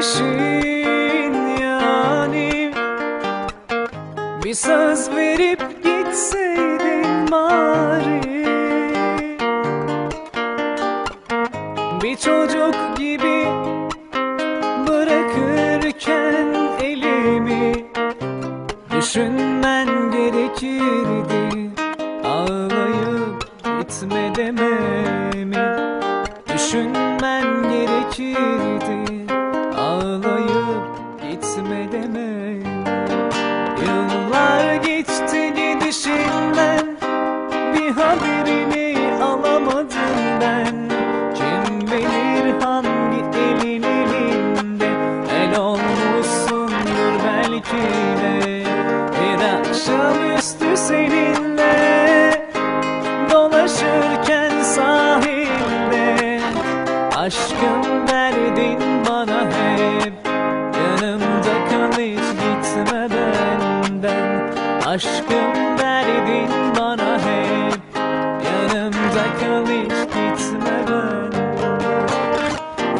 gidişin yani. Bir söz verip gitseydin bari. Bir çocuk gibi bırakırken elimi Düşünmen gerekirdi. Ağlayıp gitme dememi Düşünmen gerekirdi gitme dememi Yıllar geçti gidişinden Bir haberini benden Aşkım derdin bana hep. Yanımda kal hiç gitme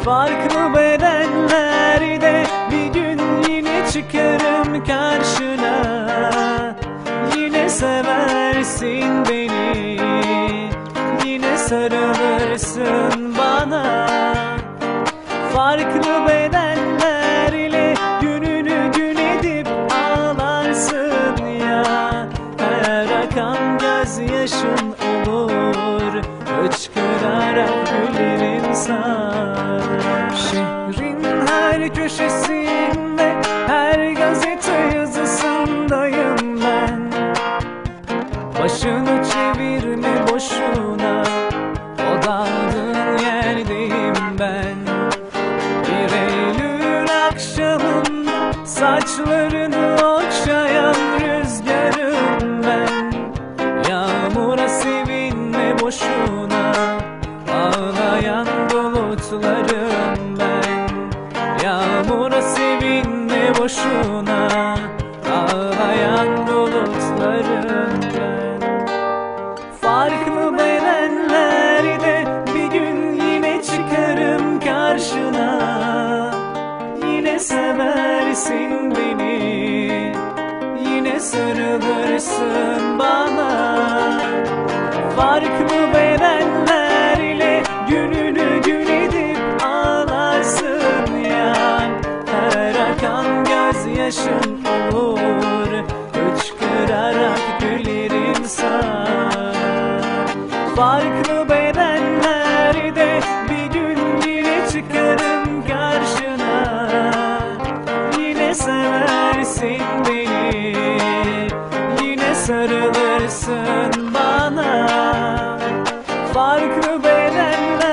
Farklı bedenlerde bir gün yine çıkarım karşına. Yine seversin beni. Yine sarılırsın bana. Farklı bedenlerle her köşesinde Her gazete yazısındayım ben. Başını çevirme boşuna O daldığın yerdeyim ben Yağmura sevinme boşuna Ağlayan bulutlarım ben Farklı bedenlerde bir gün yine çıkarım karşına. Yine seversin beni Yine sarılırsın bana. Farklı bedenlerle gününü Farklı bedenlerde bir gün yine çıkarım karşına. Yine seversin beni Yine sarılırsın bana. Farklı bedenlerle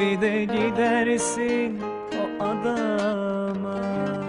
bir de gidersin o adama.